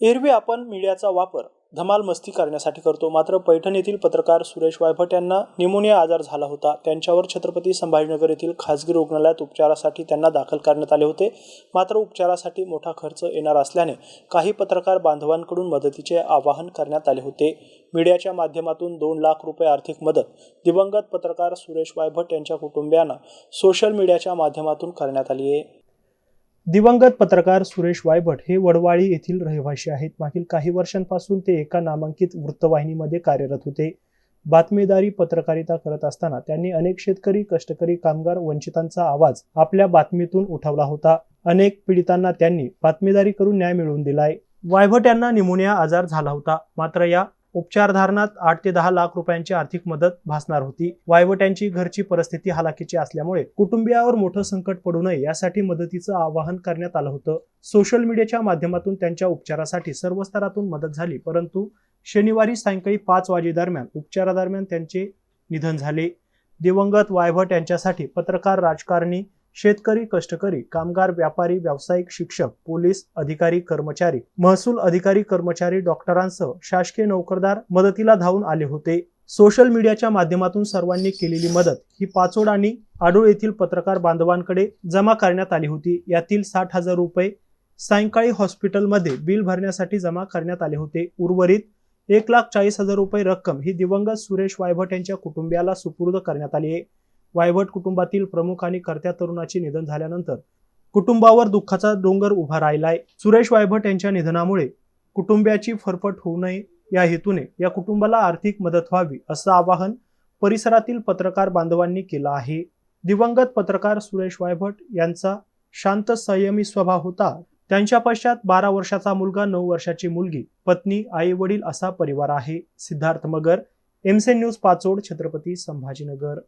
एरवी आपण मीडियाचा वापर धमाल मस्ती करण्यासाठी करतो. मात्र पैठण येथील पत्रकार सुरेश वायभट यांना निमोनिया आजार झाला होता. त्यांच्यावर छत्रपती संभाजीनगर येथील खासगी रुग्णालयात उपचारासाठी त्यांना दाखल करण्यात आले होते. मात्र उपचारासाठी मोठा खर्च येणार असल्याने काही पत्रकार बांधवांकडून मदतीचे आवाहन करण्यात आले होते. मीडियाच्या माध्यमातून दोन लाख रुपये आर्थिक मदत दिवंगत पत्रकार सुरेश वायभट यांच्या कुटुंबियांना सोशल मीडियाच्या माध्यमातून करण्यात आली आहे. दिवंगत पत्रकार सुरेश वायभट हे वडवाळी येथील रहिवासी आहेत. मागील काही वर्षांपासून ते एका नामांकित वृत्तवाहिनीमध्ये कार्यरत होते. बातमीदारी पत्रकारिता करत असताना त्यांनी अनेक शेतकरी कष्टकरी कामगार वंचितांचा आवाज आपल्या बातमीतून उठवला होता. अनेक पीडितांना त्यांनी बातमीदारी करून न्याय मिळवून दिलाय. वायभट यांना निमोनिया आजार झाला होता. मात्र या उपचारधारणात आठ ते दहा लाख रुपयांची आर्थिक मदत भासणार होती. वायवट्यांची घरची परिस्थिती हालाकीची असल्यामुळे कुटुंबियावर मोठं संकट पडू नये यासाठी मदतीचं आवाहन करण्यात आलं होतं. सोशल मीडियाच्या माध्यमातून त्यांच्या उपचारासाठी सर्व स्तरातून मदत झाली परंतु शनिवारी सायंकाळी पाच वाजेदरम्यान उपचारादरम्यान त्यांचे निधन झाले. दिवंगत वायभट यांच्यासाठी पत्रकार राजकारणी शेतकरी कष्टकरी कामगार व्यापारी व्यावसायिक शिक्षक पोलीस अधिकारी कर्मचारी महसूल अधिकारी कर्मचारी डॉक्टरांसह शासकीय नोकरदार मदतीला धावून आले होते. सोशल मीडियाच्या माध्यमातून सर्वांनी केलेली मदत ही पाचोड आणि आडोळ येथील पत्रकार बांधवांकडे जमा करण्यात आली होती. यातील साठ हजार रुपये सायंकाळी हॉस्पिटलमध्ये बिल भरण्यासाठी जमा करण्यात आले होते. उर्वरित एक लाख चाळीस हजार रुपये रक्कम ही दिवंगत सुरेश वायभट यांच्या कुटुंबियाला सुपूर्द करण्यात आली आहे. वायवट कुटुंबातील प्रमुख आणि कर्त्या तरुणाचे निधन झाल्यानंतर कुटुंबावर दुःखाचा डोंगर उभा राहिलाय. सुरेश वायभट यांच्या निधनामुळे कुटुंबियाची फरफट होऊ नये या हेतूने या कुटुंबाला आर्थिक मदत व्हावी असं आवाहन परिसरातील पत्रकार बांधवांनी केलं आहे. दिवंगत पत्रकार सुरेश वायभट यांचा शांत संयमी स्वभाव होता. त्यांच्या पश्चात बारा वर्षाचा मुलगा नऊ वर्षाची मुलगी पत्नी आई वडील असा परिवार आहे. सिद्धार्थ मगर एमसे न्यूज पाचोड छत्रपती संभाजीनगर.